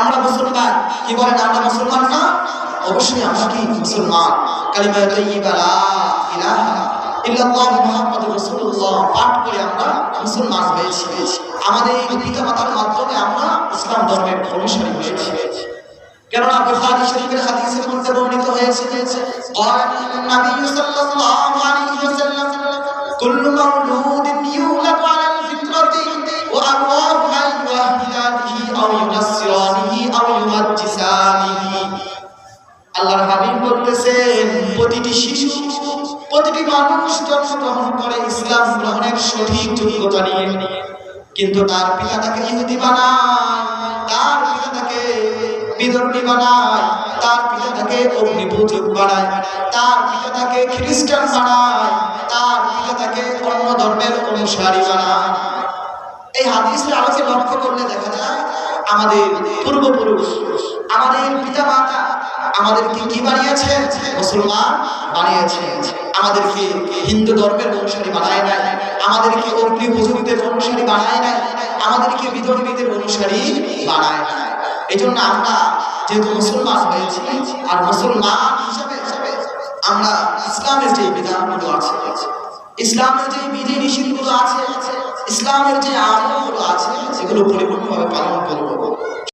আমরা মুসলমান কি বলেন আমরা মুসলমান না অবশ্যই আমরা কি মুসলমান কালিমা তাইয়্যিবা লা ইলাহা ইল্লাল্লাহ মুহাম্মাদুর রাসূলুল্লাহ পাঠ করে আমরা মুসলমান হয়েছি আমাদের এই পিতা মাতার মাধ্যমে আমরা ইসলাম ধর্মের অনুসারী হয়েছি কেননা বুখারী শরীফের হাদিসের মধ্যে বর্ণিত হয়েছে قال النبي صلى الله عليه وسلم كل مولود হাবিব বলতেছেন প্রতিটি শিশু, প্রতিটি মানুষ জন্মগ্রহণ করে ইসলাম গ্রহণের সঠিক যোগ্যতা নিয়ে। কিন্তু তার পিতা তাকে ইহুদি বানায়, তার পিতা তাকে বিধর্মী বানায়, তার পিতা তাকে অগ্নিপূজক বানায়, তার পিতা তাকে খ্রিস্টান বানায়, তার পিতা তাকে অন্য ধর্মের অনুসারী বানায়। এই হাদিসের আলোকে লক্ষ্য করলে দেখা যায়, আমাদের পূর্বপুরুষ, আমাদের পিতা আমাদেরকে কি বানিয়েছে? মুসলমান বানিয়েছে। আমাদেরকে হিন্দু ধর্মের অনুসারী বানায় নাই। আমাদেরকে অগ্নি পুজোদের অনুসারী বানায় নাই। আমাদেরকে বিধর্মীদের অনুসারী বানায় নাই। এই জন্য আমরা যেহেতু মুসলমান হয়েছি, আর মুসলমান হিসাবে আমরা ইসলামের যে বিধানগুলো আছে, ইসলামের যে বিধি নিষেধগুলো আছে, ইসলামের যে আমলগুলো আছে সেগুলো পরিপূর্ণভাবে পালন করব।